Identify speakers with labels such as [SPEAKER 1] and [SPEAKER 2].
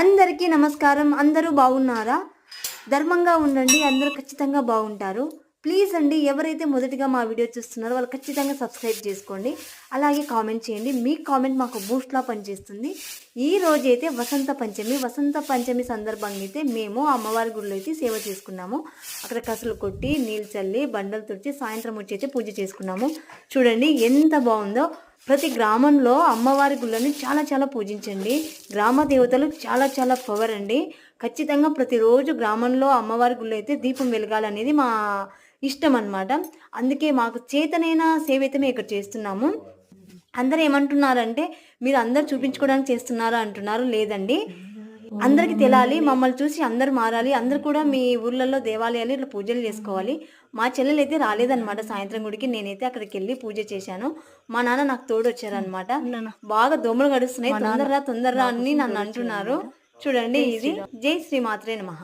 [SPEAKER 1] అందరికీ నమస్కారం. అందరూ బాగున్నారా? ధర్మంగా ఉండండి. అందరూ ఖచ్చితంగా బాగుంటారు. ప్లీజ్ అండి ఎవరైతే మొదటిగా మా వీడియో చూస్తున్నారో వాళ్ళు ఖచ్చితంగా సబ్స్క్రైబ్ చేసుకోండి. అలాగే కామెంట్ చేయండి. మీ కామెంట్ మాకు బూస్ట్లా పనిచేస్తుంది. ఈ రోజు అయితే వసంత పంచమి. వసంత పంచమి సందర్భంగా అయితే మేము అమ్మవారి గుడిలో అయితే సేవ చేసుకున్నాము. అక్కడ కసలు కొట్టి నీళ్ళు చల్లి బండలు తుడిచి సాయంత్రం వచ్చి అయితే పూజ చేసుకున్నాము. చూడండి ఎంత బాగుందో. ప్రతి గ్రామంలో అమ్మవారి గుళ్ళని చాలా చాలా పూజించండి. గ్రామ దేవతలు చాలా చాలా పవర్ అండి. ఖచ్చితంగా ప్రతిరోజు గ్రామంలో అమ్మవారి గుళ్ళు అయితే దీపం వెలగాలనేది మా ఇష్టం అన్నమాట. అందుకే మాకు చేతనైన సేవ అయితే మేము ఇక్కడ చేస్తున్నాము. అందరు ఏమంటున్నారంటే మీరు అందరు చూపించుకోవడానికి చేస్తున్నారా? అంటున్నారు. లేదండి. అందరికి తెలాలి మమ్మల్ని చూసి అందరు మారాలి అందరు కూడా మీ ఊర్లలో దేవాలయాలు ఇట్లా పూజలు చేసుకోవాలి. మా చెల్లెలు అయితే రాలేదన్నమాట సాయంత్రం గుడికి నేనైతే అక్కడికి వెళ్ళి పూజ చేశాను. మా నాన్న నాకు తోడు వచ్చారనమాట బాగా దోమలు గడుస్తున్నాయి తొందరరా తొందరరా అని నన్ను అంటున్నారు. చూడండి ఇది. జై శ్రీ మాత్రే నమః.